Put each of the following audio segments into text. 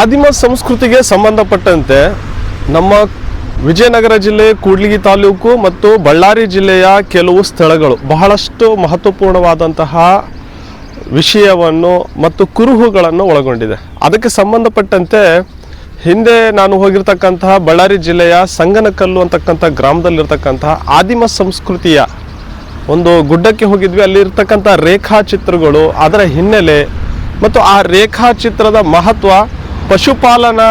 ಆದಿಮ ಸಂಸ್ಕೃತಿಗೆ ಸಂಬಂಧಪಟ್ಟಂತೆ ನಮ್ಮ ವಿಜಯನಗರ ಜಿಲ್ಲೆ, ಕೂಡ್ಲಿಗಿ ತಾಲೂಕು ಮತ್ತು ಬಳ್ಳಾರಿ ಜಿಲ್ಲೆಯ ಕೆಲವು ಸ್ಥಳಗಳು ಬಹಳಷ್ಟು ಮಹತ್ವಪೂರ್ಣವಾದಂತಹ ವಿಷಯವನ್ನು ಮತ್ತು ಕುರುಹುಗಳನ್ನು ಒಳಗೊಂಡಿದೆ. ಅದಕ್ಕೆ ಸಂಬಂಧಪಟ್ಟಂತೆ ಹಿಂದೆ ನಾನು ಹೋಗಿರ್ತಕ್ಕಂತಹ ಬಳ್ಳಾರಿ ಜಿಲ್ಲೆಯ ಸಂಗನಕಲ್ಲು ಅಂತಕ್ಕಂಥ ಗ್ರಾಮದಲ್ಲಿರ್ತಕ್ಕಂತಹ ಆದಿಮ ಸಂಸ್ಕೃತಿಯ ಒಂದು ಗುಡ್ಡಕ್ಕೆ ಹೋಗಿದ್ವಿ. ಅಲ್ಲಿರ್ತಕ್ಕಂಥ ರೇಖಾಚಿತ್ರಗಳು ಅದರ ಹಿನ್ನೆಲೆ ಮತ್ತು ಆ ರೇಖಾಚಿತ್ರದ ಮಹತ್ವ ಪಶುಪಾಲನಾ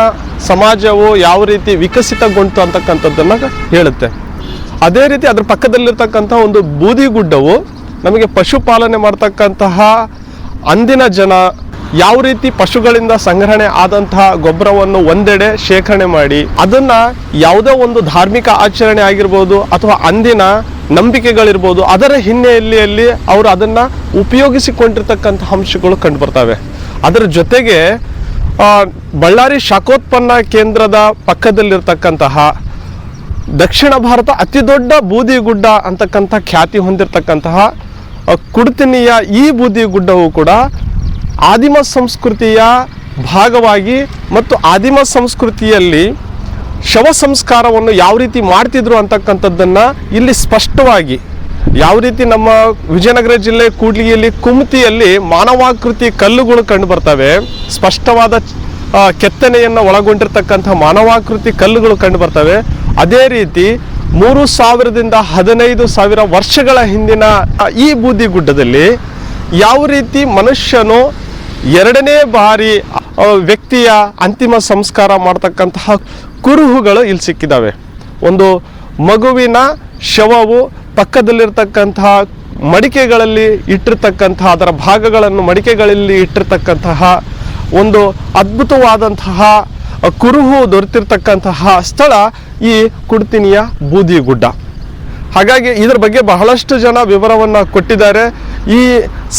ಸಮಾಜವು ಯಾವ ರೀತಿ ವಿಕಸಿತಗೊಂಡು ಅಂತಕ್ಕಂಥದ್ದನ್ನು ಹೇಳುತ್ತೆ. ಅದೇ ರೀತಿ ಅದ್ರ ಪಕ್ಕದಲ್ಲಿರ್ತಕ್ಕಂಥ ಒಂದು ಬೂದಿ ಗುಡ್ಡವು ನಮಗೆ ಪಶುಪಾಲನೆ ಮಾಡ್ತಕ್ಕಂತಹ ಅಂದಿನ ಜನ ಯಾವ ರೀತಿ ಪಶುಗಳಿಂದ ಸಂಗ್ರಹಣೆ ಆದಂತಹ ಗೊಬ್ಬರವನ್ನು ಒಂದೆಡೆ ಶೇಖರಣೆ ಮಾಡಿ ಅದನ್ನ ಯಾವುದೇ ಒಂದು ಧಾರ್ಮಿಕ ಆಚರಣೆ ಆಗಿರ್ಬೋದು ಅಥವಾ ಅಂದಿನ ನಂಬಿಕೆಗಳಿರ್ಬೋದು ಅದರ ಹಿನ್ನೆಲೆಯಲ್ಲಿ ಅವರು ಅದನ್ನ ಉಪಯೋಗಿಸಿಕೊಂಡಿರ್ತಕ್ಕಂಥ ಅಂಶಗಳು ಕಂಡುಬರ್ತವೆ ಅದರ ಜೊತೆಗೆ ಬಳ್ಳಾರಿ ಶಾಖೋತ್ಪನ್ನ ಕೇಂದ್ರದ ಪಕ್ಕದಲ್ಲಿರ್ತಕ್ಕಂತಹ ದಕ್ಷಿಣ ಭಾರತ ಅತಿ ದೊಡ್ಡ ಬೂದಿಗುಡ್ಡ ಅಂತಕ್ಕಂಥ ಖ್ಯಾತಿ ಹೊಂದಿರತಕ್ಕಂತಹ ಕುಡ್ತಿನಿಯ ಈ ಬೂದಿಗುಡ್ಡವು ಕೂಡ ಆದಿಮ ಸಂಸ್ಕೃತಿಯ ಭಾಗವಾಗಿ ಮತ್ತು ಆದಿಮ ಸಂಸ್ಕೃತಿಯಲ್ಲಿ ಶವ ಸಂಸ್ಕಾರವನ್ನು ಯಾವ ರೀತಿ ಮಾಡ್ತಿದ್ರು ಅಂತಕ್ಕಂಥದ್ದನ್ನು ಇಲ್ಲಿ ಸ್ಪಷ್ಟವಾಗಿ ಯಾವ ರೀತಿ ನಮ್ಮ ವಿಜಯನಗರ ಜಿಲ್ಲೆ ಕೂಡ್ಲಿಯಲ್ಲಿ ಕುಮತಿಯಲ್ಲಿ ಮಾನವಾಕೃತಿ ಕಲ್ಲುಗಳು ಕಂಡು ಬರ್ತವೆ, ಸ್ಪಷ್ಟವಾದ ಕೆತ್ತನೆಯನ್ನ ಒಳಗೊಂಡಿರ್ತಕ್ಕಂಥ ಮಾನವಾಕೃತಿ ಕಲ್ಲುಗಳು ಕಂಡು ಬರ್ತವೆ. ಅದೇ ರೀತಿ ಮೂರು ಸಾವಿರದಿಂದ ಹದಿನೈದು ಸಾವಿರ ವರ್ಷಗಳ ಹಿಂದಿನ ಈ ಬೂದಿ ಗುಡ್ಡದಲ್ಲಿ ಯಾವ ರೀತಿ ಮನುಷ್ಯನು ಎರಡನೇ ಬಾರಿ ವ್ಯಕ್ತಿಯ ಅಂತಿಮ ಸಂಸ್ಕಾರ ಮಾಡ್ತಕ್ಕಂತಹ ಕುರುಹುಗಳು ಇಲ್ಲಿ ಸಿಕ್ಕಿದ್ದಾವೆ ಒಂದು ಮಗುವಿನ ಶವವು ಪಕ್ಕದಲ್ಲಿರ್ತಕ್ಕಂತಹ ಮಡಿಕೆಗಳಲ್ಲಿ ಇಟ್ಟಿರ್ತಕ್ಕಂತಹ, ಅದರ ಭಾಗಗಳನ್ನು ಮಡಿಕೆಗಳಲ್ಲಿ ಇಟ್ಟಿರ್ತಕ್ಕಂತಹ ಒಂದು ಅದ್ಭುತವಾದಂತಹ ಕುರುಹು ದೊರೆತಿರ್ತಕ್ಕಂತಹ ಸ್ಥಳ ಈ ಕುಡ್ತಿನಿಯ ಬೂದಿ ಗುಡ್ಡ ಹಾಗಾಗಿ ಇದರ ಬಗ್ಗೆ ಬಹಳಷ್ಟು ಜನ ವಿವರವನ್ನು ಕೊಟ್ಟಿದ್ದಾರೆ. ಈ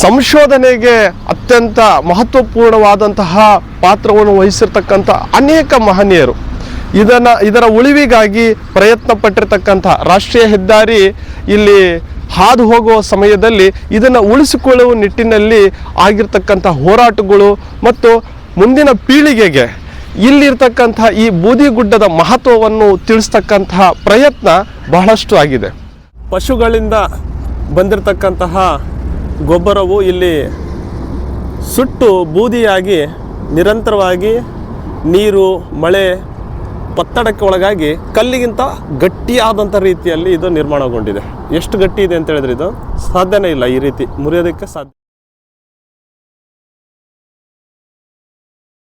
ಸಂಶೋಧನೆಗೆ ಅತ್ಯಂತ ಮಹತ್ವಪೂರ್ಣವಾದಂತಹ ಪಾತ್ರವನ್ನು ವಹಿಸಿರ್ತಕ್ಕಂಥ ಅನೇಕ ಮಹನೀಯರು. ಇದನ್ನ ಇದರ ಉಳಿವಿಗಾಗಿ ಪ್ರಯತ್ನ ಪಟ್ಟಿರ್ತಕ್ಕಂಥ ರಾಷ್ಟ್ರೀಯ ಹೆದ್ದಾರಿ ಇಲ್ಲಿ ಹಾದು ಹೋಗುವ ಸಮಯದಲ್ಲಿ ಇದನ್ನು ಉಳಿಸಿಕೊಳ್ಳುವ ನಿಟ್ಟಿನಲ್ಲಿ ಆಗಿರ್ತಕ್ಕಂಥ ಹೋರಾಟಗಳು ಮತ್ತು ಮುಂದಿನ ಪೀಳಿಗೆಗೆ ಇಲ್ಲಿರ್ತಕ್ಕಂಥ ಈ ಬೂದಿಗುಡ್ಡದ ಮಹತ್ವವನ್ನು ತಿಳಿಸ್ತಕ್ಕಂತಹ ಪ್ರಯತ್ನ ಬಹಳಷ್ಟು ಆಗಿದೆ. ಪಶುಗಳಿಂದ ಬಂದಿರತಕ್ಕಂತಹ ಗೊಬ್ಬರವು ಇಲ್ಲಿ ಸುಟ್ಟು ಬೂದಿಯಾಗಿ ನಿರಂತರವಾಗಿ ನೀರು, ಮಳೆ ಒತ್ತಡಕ್ಕೆ ಒಳಗಾಗಿ ಕಲ್ಲಿಗಿಂತ ಗಟ್ಟಿಯಾದಂಥ ರೀತಿಯಲ್ಲಿ ಇದು ನಿರ್ಮಾಣಗೊಂಡಿದೆ. ಎಷ್ಟು ಗಟ್ಟಿ ಇದೆ ಅಂತ ಹೇಳಿದ್ರೆ ಇದು ಸಾಧ್ಯನೇ ಇಲ್ಲ ಈ ರೀತಿ ಮುರಿಯೋದಕ್ಕೆ ಸಾಧ್ಯ